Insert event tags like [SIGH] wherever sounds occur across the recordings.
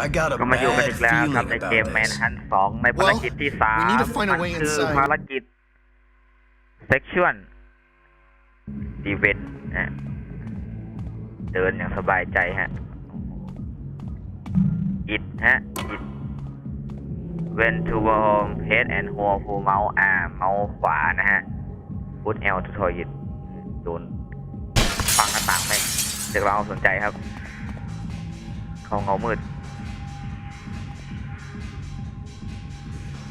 I got a ก็มาอยู่กัน bad อีกแล้วครับ feeling ใน about เกมแมน this. ฮันสองในภารกิจที่สาม we need to find a มัน way คือ inside ภารกิจ sexual event นะเดินอย่างสบายใจฮะ it ฮะ it when to home head and hold full mouse อ่าเมาส์ขวานะฮะ put L to toilet โดนฟังหน้าต่างไม่เด็กเราสนใจครับ เข้าเงามืด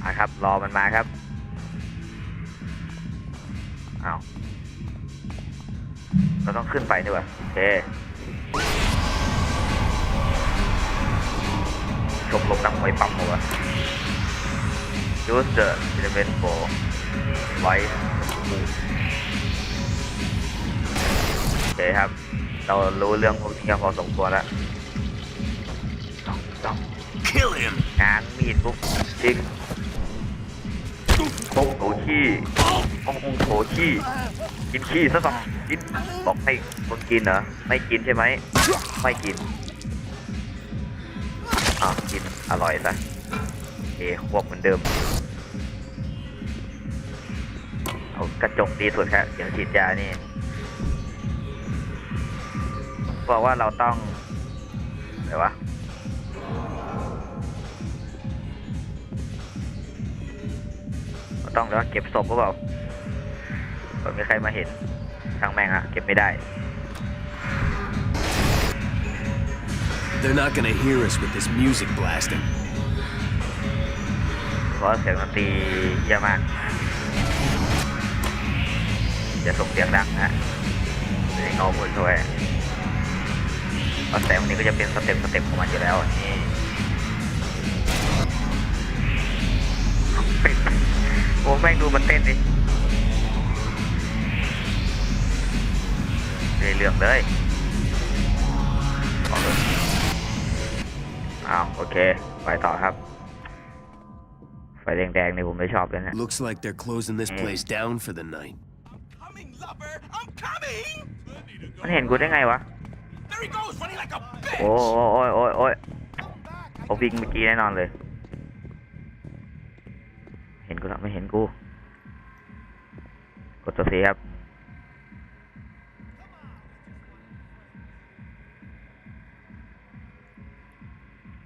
มาครับ รอมันมาครับอ้าวเราต้องขึ้นไปดีกว่าโอเคชมรมนักมวยปั๊มหัว use the element for light move โอเคครับ เรารู้เรื่องพวกนี้ก็พอสมควรแล้วต้องต้อง Kill him! ง้างมีดปุ๊บจิก ปุ๊บโถขี้ปองโถขี้กินขี้ซะสองกินบอกให้คนกินเหรอไม่กินใช่ไหมไม่กินอ้าวกินอร่อยซะโอควบเหมือนเดิมเอากระจกดีสุดครับเสียงฉีดยานี่บอกว่าเราต้องอะไรวะ ต้องเดี๋ยวเก็บศพก็เปล่าเผื่อมีใครมาเห็นทางแม่งอะเก็บไม่ได้ They're not gonna hear us with this music blasting. เพราะเสียงดนตรีเยอะมากจะส่งเสียงดังนะในเงามืดด้วยเพราะแสงวันนี้ก็จะเป็นสเต็ปสเต็ปของมันอยู่แล้วนี่เต้น โอ้แม่งดูมันเต้นดิไม่ได้เรื่องเลยเอาเลยอ้าวโอเค ไปต่อครับ ไฟแดงๆในผมไม่ชอบเลยนะ Looks like they're closing this place down for the night. Coming, lover! I'm coming! มันเห็นกูได้ไงวะ There he goes, running like a bitch! โอ้โอ้โอ้ยโอ้ยโอ้ยเขาวิ่งเมื่อกี้แน่นอนเลยเห็นกูแล้ว ไม่เห็นกู กดตัวสีครับ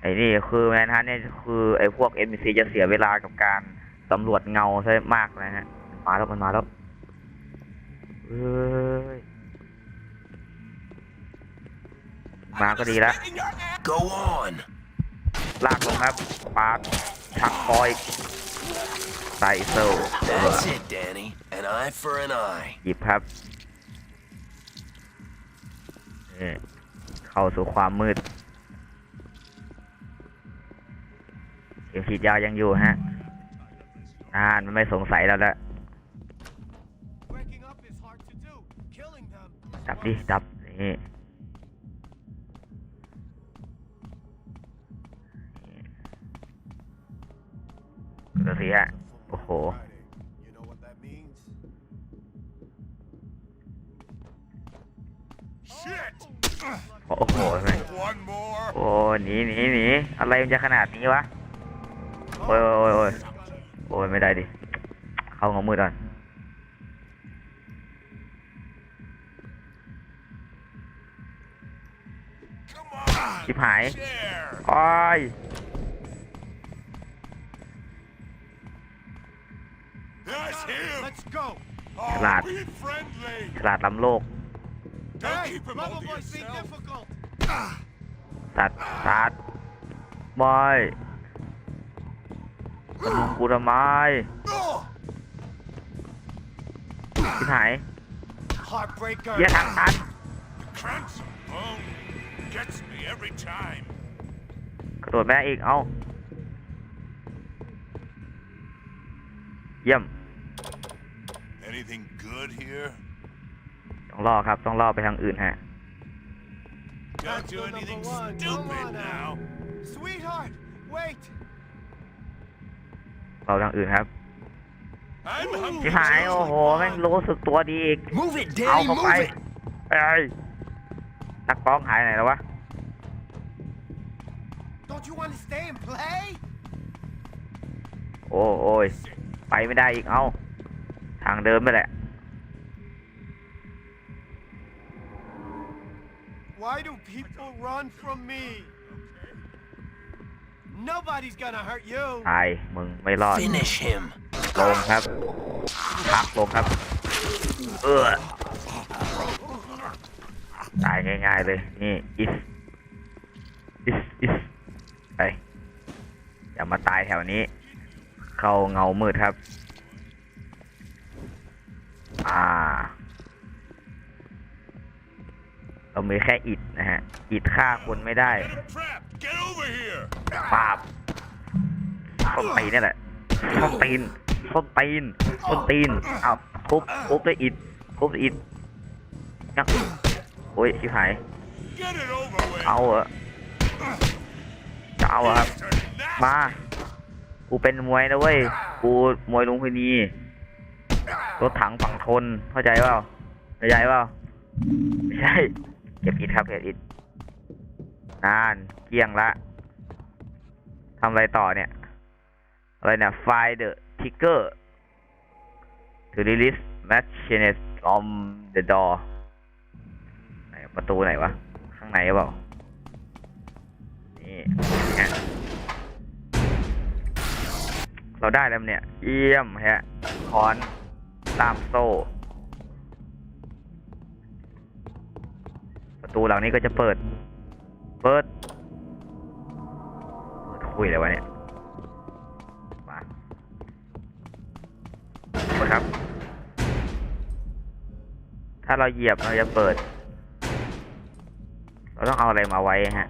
ไอ้นี่คือแมนฮันเนี่ยคือไอ้พวก NPC จะเสียเวลากับการสำรวจเงาใช่มากนะฮะ มาแล้วมันมาแล้วเฮ้ยมาก็ดีแล้ว In your ass! Go on! ลากลงครับปาดชักคอย ใส่เซล That's it, Danny. An eye for an eye. หยิบครับนี่เข้าสู่ความมืดเข็มฉีดยายังอยู่ฮะอ่านมันไม่สงสัยแล้วละ Waking up is hard to do. Killing them. จับดิจับ นี่ หนีหนีหนีอะไรมันจะขนาดนี้วะโอ้ยโอ้ยโอ้ยโอ้ยไม่ได้ดิ เข้าเงามืดก่อนชิบหายโอ้ย That's him! Let's go! Lad. Are we friendly? ฉลาดล้ำโลก ตัดตัดบอยจะลุมกูทำไมชิบหาย Heartbreaker. เหี้ยทางตัน Crunch bone gets me every time. กระโดดแม่อีก เอ้าเยี่ยม Anything good here? ต้องล่อครับ ต้องล่อไปทางอื่นฮะ Don't do anything stupid now. Sweetheart, wait. เราทางอื่นครับ I'm ชิ hungry. บหายโอ้โหแม่งรู้สึกตัวดีอีก Move it, เอา Danny, เข้าไป move it! เอ้ยนักร้องหายไหนแล้ววะ Don't Don't you want to stay and play? โอ้โอ้ยไปไม่ได้อีกเอา ทางเดิมไปแหละ Why do people run from me? Nobody's gonna hurt you. ตายมึงไม่รอด Finish him. ลงครับพักลงครับ เออตายง่ายๆเลย นี่ is is is ไปอย่ามาตายแถวนี้ เข้าเงามืดครับ เรามีแค่อิดนะฮะ อิดฆ่าคนไม่ได้ปาบต้นตีนนี่แหละต้นตีนต้นตีนต้นตีนอ้าวทุบทุบด้วยอิฐทุบด้วยอิฐงักโอ้ยชิบหาย เอาเหรอจะเอาครับ มา กูเป็นมวยนะเว้ย กูมวยลุงพินีรถถังฝั่งทนเข้าใจเปล่าเข้าใจเปล่าไม่ใช่ ก็บอิฐครับเก็บอิฐนานเกี้ยงละทำอะไรต่อเนี่ย อะไรเนี่ย Find the trigger to release machines from the door ไหนประตูไหนวะ ข้างในหรือเปล่า นี่เราได้แล้วเนี่ย เยี่ยมฮะคอนล่ามโซ่ ตูหลังนี้ก็จะเปิด เปิด เปิดคุยเลยวะเนี่ย มาเปิดครับ ถ้าเราเหยียบเราจะเปิด เราต้องเอาอะไรมาไว้ฮะ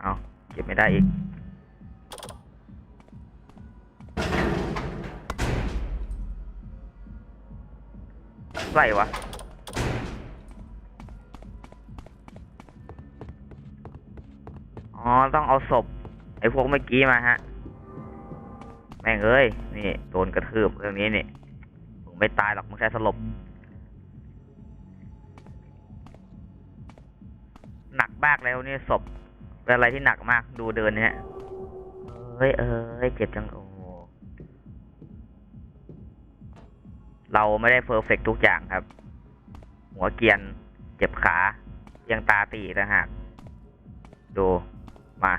เอาเก็บไม่ได้อีก ไรวะอ๋อต้องเอาศพไอ้พวกเมื่อกี้มาฮะ แม่งเอ้ย นี่โดนกระทืบเรื่องนี้นี่มึงไม่ตายหรอกมึงแค่สลบ หนักมากแล้วนี่ศพเป็นอะไรที่หนักมากดูเดินเนี่ยเอ้ยเอ้ยเจ็บจังโอ้ เราไม่ได้เพอร์เฟกทุกอย่างครับ หัวเกรียน เจ็บขายังตาตีอีกต่างหากดู มา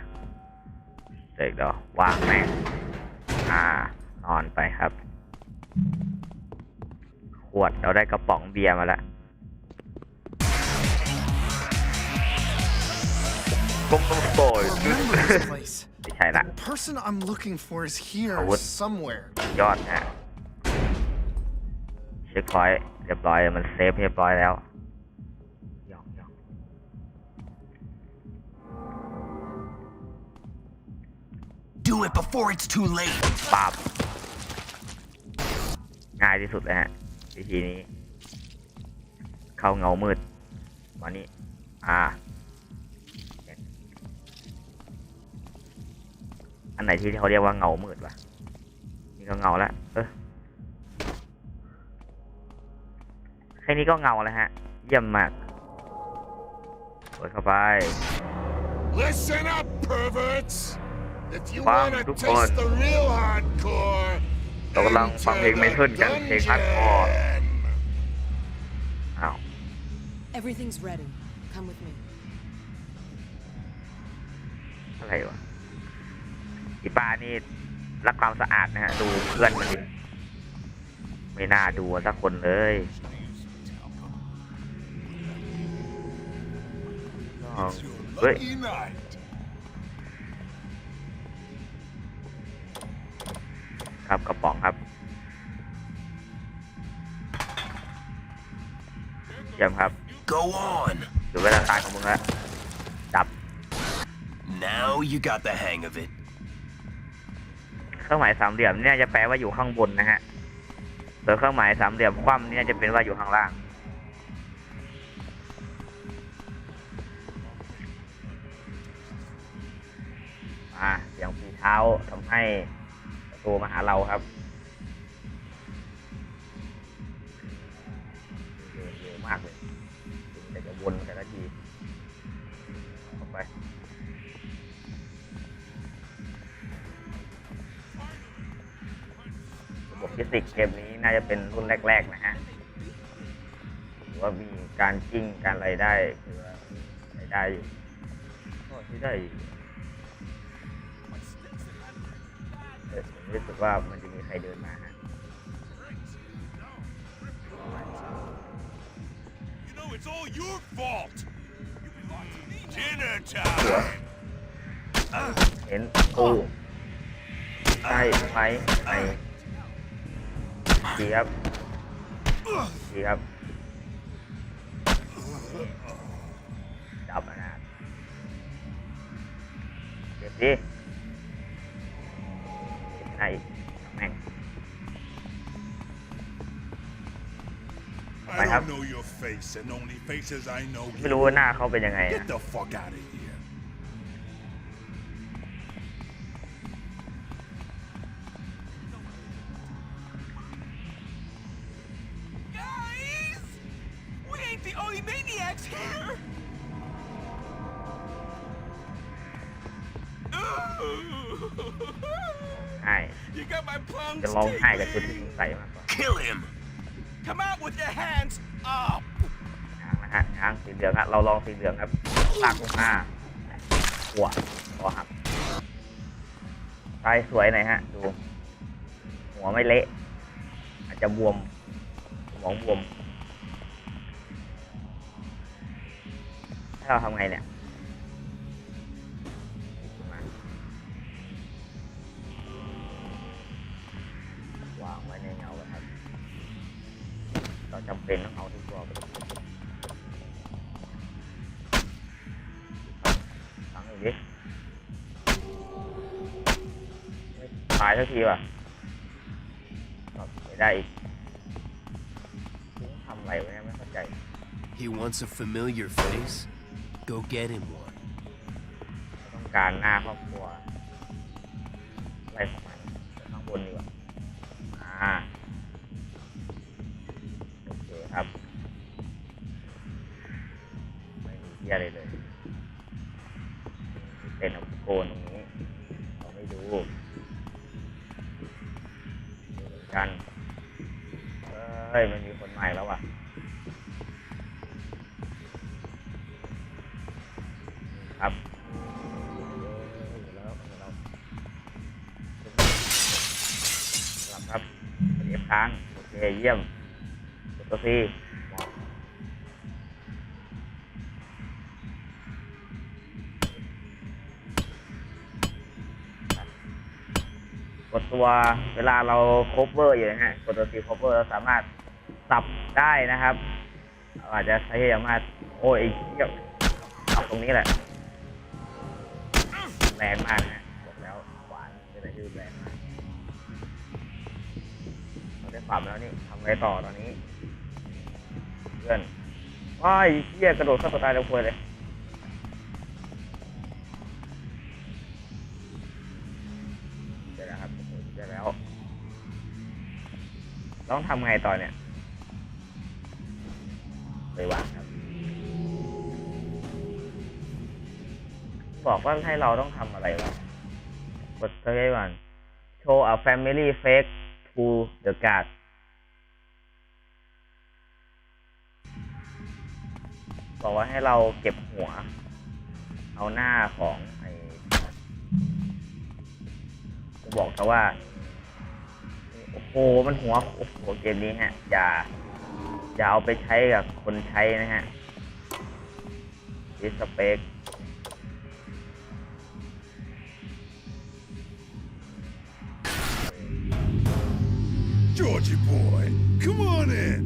เด็กเดี๋ยววางแม่งอ่านอนไปครับ ขวดเราได้กระป๋องเบียร์มาแล้วก้มต้องโตย Remember this place. ไม่ใช่ละ The person I'm looking for is here I would- somewhere. ยอดฮะ เช็คพอยต์เรียบร้อยมันเซฟเรียบร้อยแล้วยองยอง Do it before it's too late. ปราบง่ายที่สุดเลยฮะวิธีนี้ เข้าเงามืดมานี่อ่า อันไหนที่เขาเรียกว่าเงามืดวะนี่ก็เงาแล้วเออ ค่นี้ก็เงาแล้วฮะ เยี่ยมมากเปิดเข้าไป Listen up, perverts! If you Bang, want to good taste boy. the real hardcore, เรากำลังฟังเพลงเมทัลกันเพลงฮาร์ดคอร์ dungeon. อ้าว Everything's ready. Come with me. อะไรวะอีปลานี่รักความสะอาดนะฮะ ดูเพื่อนมันดิไม่น่าดูสักคนเลย อ้าวเฮ้ย Lucky night. ครับกระป๋องครับเยี่ยมครับ Go on. ถึงเวลาตายของมึงแล้วจับ Now you got the hang of it. เครื่องหมายสามเหลี่ยมเนี่ยจะแปลว่าอยู่ข้างบนนะฮะส่วนเครื่องหมายสามเหลี่ยมคว่ำเนี่ยจะเป็นว่าอยู่ข้างล่าง เท้าทำให้ประตูมาหาเราครับเร็วมากเลยถึงแต่จะวนแต่ละทีออไประบบฟิสิกส์เกมนี้น่าจะเป็นรุ่นแรก ๆ นะฮะือว่ามีการจิ้งการอะไรได้คือว่าใช้ได้อยู่ก็ที่ได้ รู้สึกว่ามันจะมีใครเดินมาฮะ You know, it's all your fault. Dinner time. เห็นตู้ใช่ไหมไอดีครับดีครับจับนะเก็บดิ face, and only faces I know ไม่รู้ว่าหน้าเขาเป็นยังไง Get อะ the fuck out of here. Guys! We ain't the only maniacs here! [LAUGHS] ใช่ You got my plums จะร้องไห้กับ tingling. ชุดที่สงสัยมากกว่า Kill him! Come out with your hands up! นะฮะช้างสีเหลืองฮะเราลองสีเหลืองครับลากลงมาหัวคอหักตายสวยหน่อยฮะ ดู หัวไม่เละ อาจจะบวมสมองบวมให้เราทำไงเนี่ยวางไว้ในเงาครับเราจำเป็นต้อง ตายสักทีว่ะก็ไม่ได้อีกทำอะไรวะเนี่ยไม่เข้าใจ He wants a familiar face? Go get him one. ต้องการหน้าครอบครัวอะไรของมันเดี๋ยวข้างบนดีกว่าอ่า ค้าง โอเค เยี่ยมกดตัวซีกดตัวเวลาเรา cover อยู่นะฮะกดตัวซี cover เราสามารถสับได้นะครับอาจจะใช้สามารถโอ้ยเหี้ยสับตรงนี้แหละแรงมากนะ ปรับแล้วนี่ทำไงต่อตอนนี้ เพื่อนว้ายเหี้ยกระโดดเข้าตัวตายแล้วควยเลยเดี๋ยวครับเดี๋ยวแล้ว ต้องทำไงต่อเนี่ยไปวางครับ บอกว่าให้เราต้องทำอะไรวะกดเซอร์ชก่อน show a family fake to the guard บอกว่าให้เราเก็บหัว เอาหน้าของไอ้จะบอกเขาว่า โอ้โห มันหัว โอ้โห เกมนี้ฮะ อย่า อย่าเอาไปใช้กับคนใช้นะฮะ disrespect Georgie boy, come on in.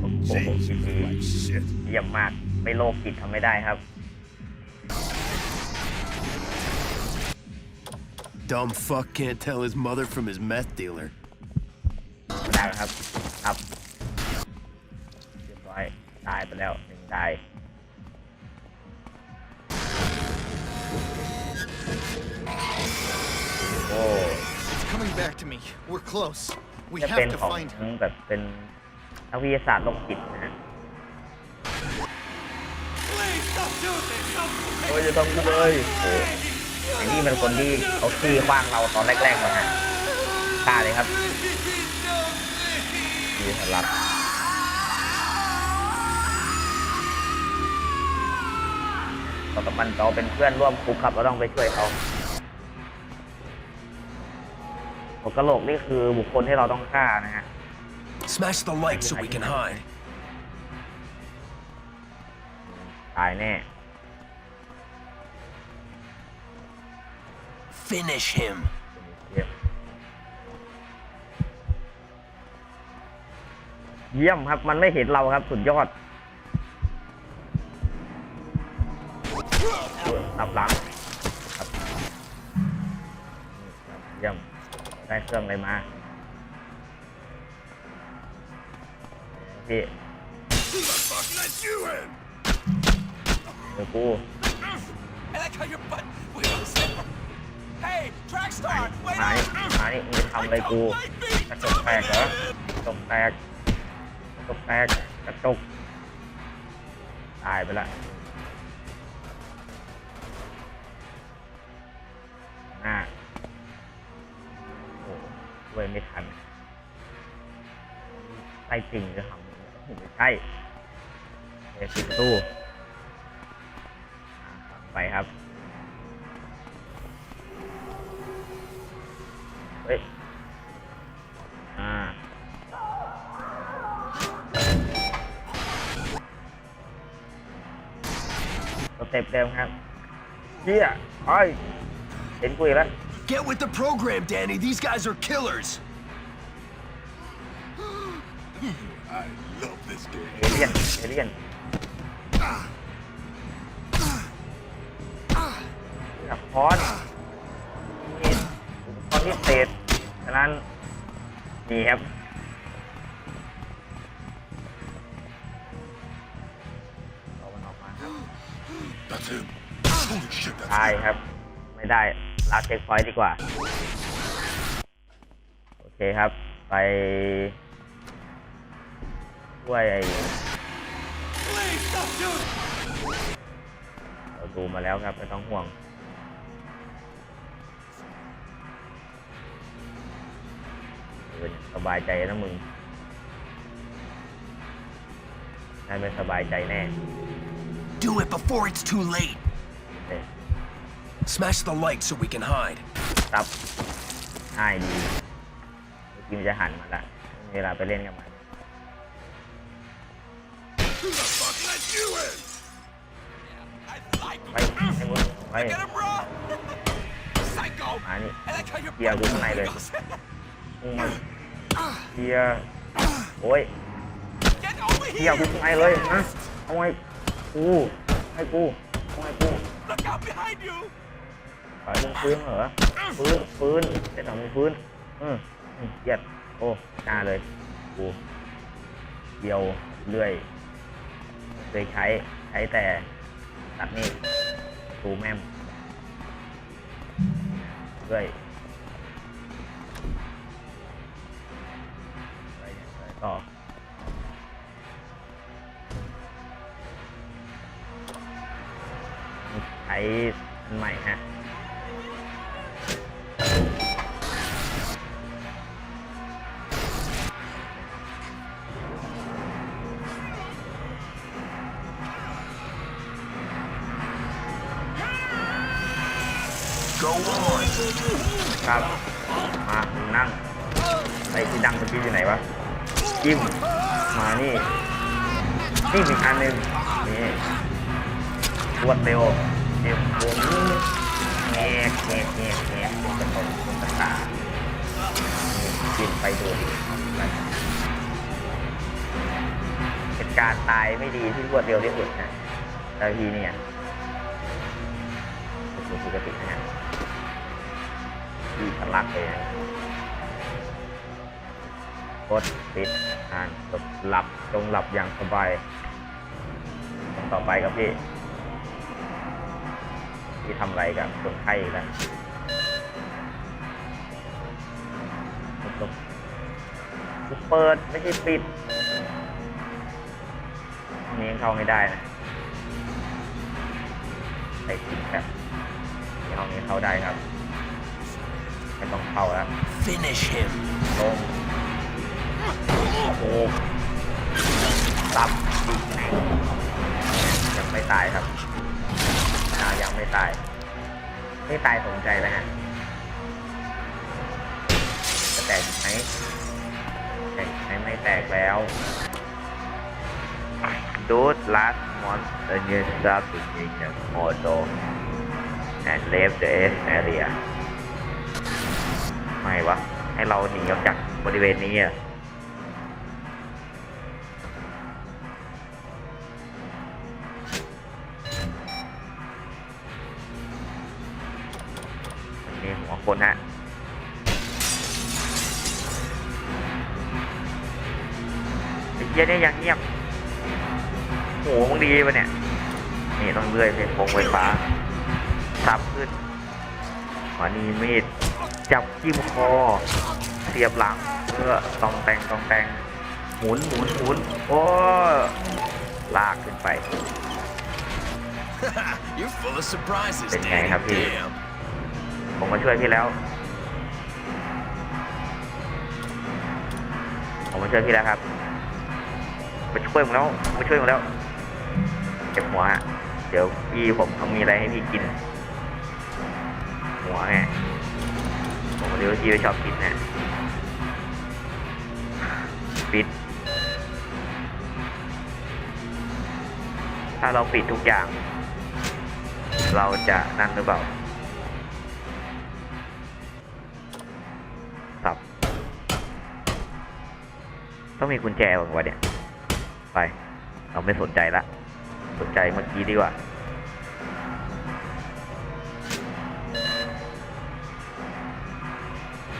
โอ้โห Jesus, วิธี like shit. เยี่ยมมาก ไม่โลกจิตทำไม่ได้ครับ Dumb fuck can't tell his mother from his meth dealer. ไม่ได้แล้วครับครับเรียบร้อยตายไปแล้วหนึ่งตาย โอ้ It's coming back to me. We're close. We จะเป็น have to ของ find him. แบบเป็นนักวิทยาศาสตร์โรคจิตนะฮะ โอ้ยจะต้องกูเลยโอ้ไอ้นี่เป็นคนที่เขาขี้ขว้างเราตอนแรกๆเลยฮะฆ่าเลยครับดีสลับเรากับมันเราเป็นเพื่อนร่วมคุกครับเราต้องไปช่วยเขาหัวกะโหลกนี่คือบุคคลที่เราต้องฆ่านะฮะ Smash the light so we can hide. ตายแน่ Finish him. เยี่ยมครับ มันไม่เห็นเราครับ สุดยอดตับหลังครับเยี่ยม ได้เครื่องอะไรมาพี่ เดี๋ยวกู I like how your butt wiggles. Hey, Trackstar, หายหายมึงจะทำอะไรกู กระจกแตกเหรอกระจกแตกกระจกแตกกระจกตายไปละหน้าโอ้ช่วยไม่ทันใช่จริงจะทำไม่ใช่เปิดประตูอ่า ไปครับ เฮ้ย อ่า สเต็ปเดิมครับเฮียไอ้ยเห็นกูอีกแล้ว Get with the program, Danny. These guys are killers. I love this game. เอเลี่ยน เอเลี่ยน คอนนี่อุปกรณ์พิเศษฉะนั้นนี่ครับเอามันออกมาครับ That's him. Holy shit, that's ได้ครับ ไม่ได้ลาเช็คพอยต์ดีกว่า โอเคครับ ไป ช่วยไอ้เราดูมาแล้วครับ ไม่ต้องห่วง เออสบายใจนะมึงได้ไม่สบายใจแน่ Do it before it's too late. เอ๊ะ Smash the light so we can hide. ซับง่ายดีเมื่อกี้มันจะหันมาละไม่มีเวลาไปเล่นกับมัน Who the fuck let you in? I like ไปให้มึงไป him raw. Psycho. มานี่ I like how your เกียร์กูข้างในเลย wiggles. มึงมา เกียร์โอ้ย Get over เกียร์ here. กูข้างในเลยฮะเอาไว้กูให้กูเอาไว้กู Look out behind you. ไปมึงฟื้นเหรอฟื้นฟื้นเด็ดของมึงฟื้นอืมอืมเกลียดโอ้หน้าเลยกูเดียวเรื่อยเคยใช้ใช้แต่ตัดนี่ตูแม่มเรื่อย เนี่ยอะไรต่อใช้อันใหม่ฮะครับ จิ้มมานี่นี่อีกอันหนึ่งนี่รวดเร็วเร็วโอ้โหแงกแงกแงกแงกเป็นกระตงเป็นกระตานี่กินไปดูดิเป็นการตายไม่ดีที่รวดเร็วที่สุดนะแต่ทีเนี่ยเป็นปกตินะฮะที่ทะลักเลยนะ กดปิดอ่านจบหลับจงหลับอย่างสบาย ต่อไปครับพี่พี่ทำอะไรกับคนไข้แล้วกูเปิดไม่ใช่ปิดนี้เข้าไม่ได้นะไปที่แบบนห้องนี้เข้าได้ครับไม่ต้องเข้าแล้ว Finish him. ลง โอ้โหตับอีกหนึ่งยังไม่ตายครับนายังไม่ตาย ไม่ตายสนใจแล้วฮะจะแตกไหมแตกไหมไม่แตกแล้ว Those last monster near substitution the mode and left the S area ไม่วะ ให้เราหนีออกจากบริเวณนี้อะ คนฮะไอ้เหี้ยเนี่ยยังเงียบโหมึงดีปะเนี่ย นี่ต้องเลื่อยเป็นโครงไฟฟ้าทับขึ้นขอนี่มีดจับจิ้มคอ เสียบหลังเพื่อตองแตงตองแตงหมุนหมุนหมุนโอ้ลากขึ้นไป You're full of surprises, Big Danny. guy, happy. Damn. ผมมาช่วยพี่แล้ว ผมมาช่วยพี่แล้วครับมาช่วยผมแล้วมาช่วยผมแล้วเจ็บหัวฮะเดี๋ยวพี่ผมเขามีอะไรให้พี่กิน หัวฮะผมมาดูว่าพี่ไปชอบกินนะปิด ถ้าเราปิดทุกอย่าง เราจะนั่นหรือเปล่า ต้องมีกุญแจบ้างวะเนี่ย ไป เราไม่สนใจละ สนใจเมื่อกี้ดีกว่า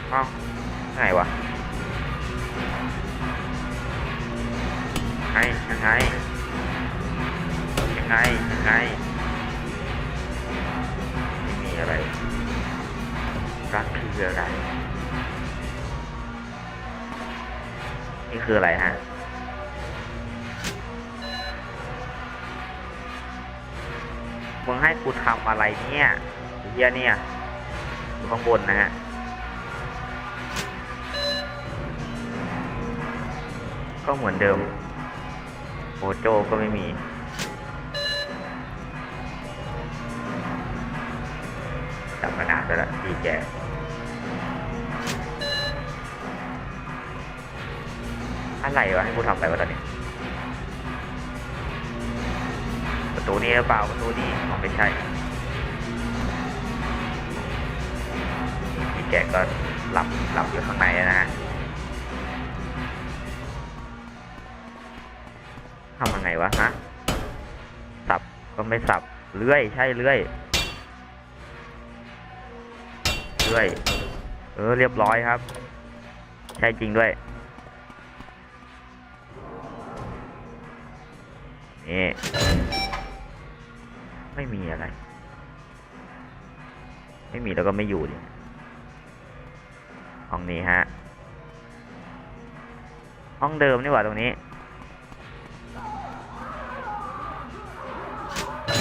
เอ้าไงวะไงยังไงยังไงยังไงไม่มีอะไรรักคืออะไร คืออะไรฮะมึงให้กูทำอะไรเนี่ยเฮียเนี่ยอยู่ข้างบนนะฮะก็เหมือนเดิมโอโจก็ไม่มีจับมานานแล้วล่ะพี่แก อะไรวะให้กูทำอะไรวะตอนนี้ ประตูนี้หรือเปล่าประตูนี้อ๋อไม่ใช่พี่แกก็หลับหลับอยู่ข้างในนะฮะทำยังไงวะฮะสับก็ไม่สับเลื่อยใช่เลื่อยเลื่อย เออเรียบร้อยครับ ใช่จริงด้วย นี่ไม่มีอะไร ไม่มีแล้วก็ไม่อยู่ดิห้องนี้ฮะ ห้องเดิมนี่หว่าตรงนี้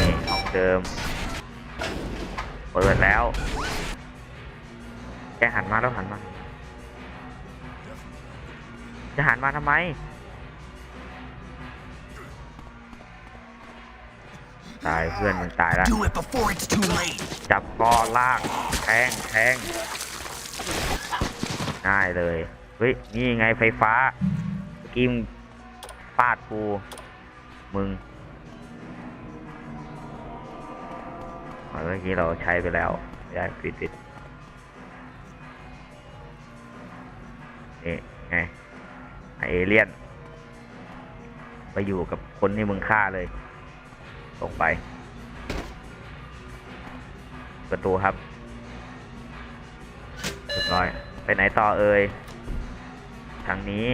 นี่ห้องเดิม เปิดแล้วแกหันมาแล้วหันมา จะหันมาทำไม ตายเพื่อนมึงตายแล้ว Do it before it's too late. จับคอลากแทงแทงง่ายเลยเฮ้ยนี่ไงไฟฟ้าเมื่อกี้มงฟาดกูมึงอ๋อเมื่อกี้เราใช้ไปแล้วย้ายปิดปิดนี่ไงไอ้เอเลี่ยน ไปอยู่กับคนที่มึงฆ่าเลย ลงไป ประตูครับเรียบร้อย ไปไหนต่อเอ่ยทางนี้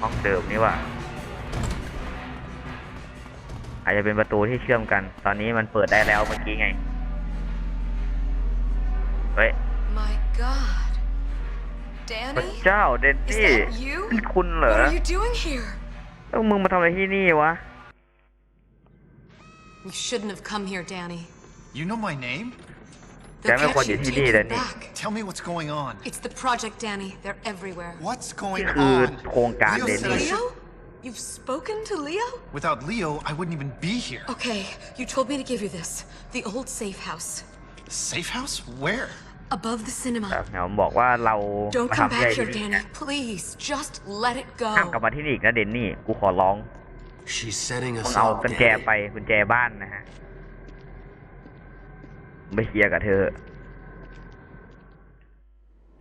ห้องเดิมนี่ว่ะอาจจะเป็นประตูที่เชื่อมกัน ตอนนี้มันเปิดได้แล้วเมื่อกี้ไง เฮ้ย My God. พระ Danny? เจ้าเดน Is นี่ that you? เป็นคุณเหรอ What are you doing here? แล้วมึงมาทำอะไรที่นี่วะม You shouldn't have come here, Danny. You know my name? They'll Jangan kau catch you, jadi take ni you dan ni. back. Tell me what's going on. It's the project, Danny. They're everywhere. What's going นี่คือ on? โครงการ Leo เดน said I นี่ Leo? should... You've spoken to Leo? Without Leo, I wouldn't even be here. Okay, you told me to give you this. The old safe house. Safe house? Where? Above the cinema. แบบเนี่ยบอกว่าเรา Don't มา come ทำใจ back ที่ here, นี่ Danny. Please, just let it ห้ามกลับ go. มาที่นี่อีกนะเดนนี่ กูขอร้อง She's setting มึง us เอา up, กุญแจ Danny. ไปกุญแจบ้านนะฮะไปเคลียร์กับเธอ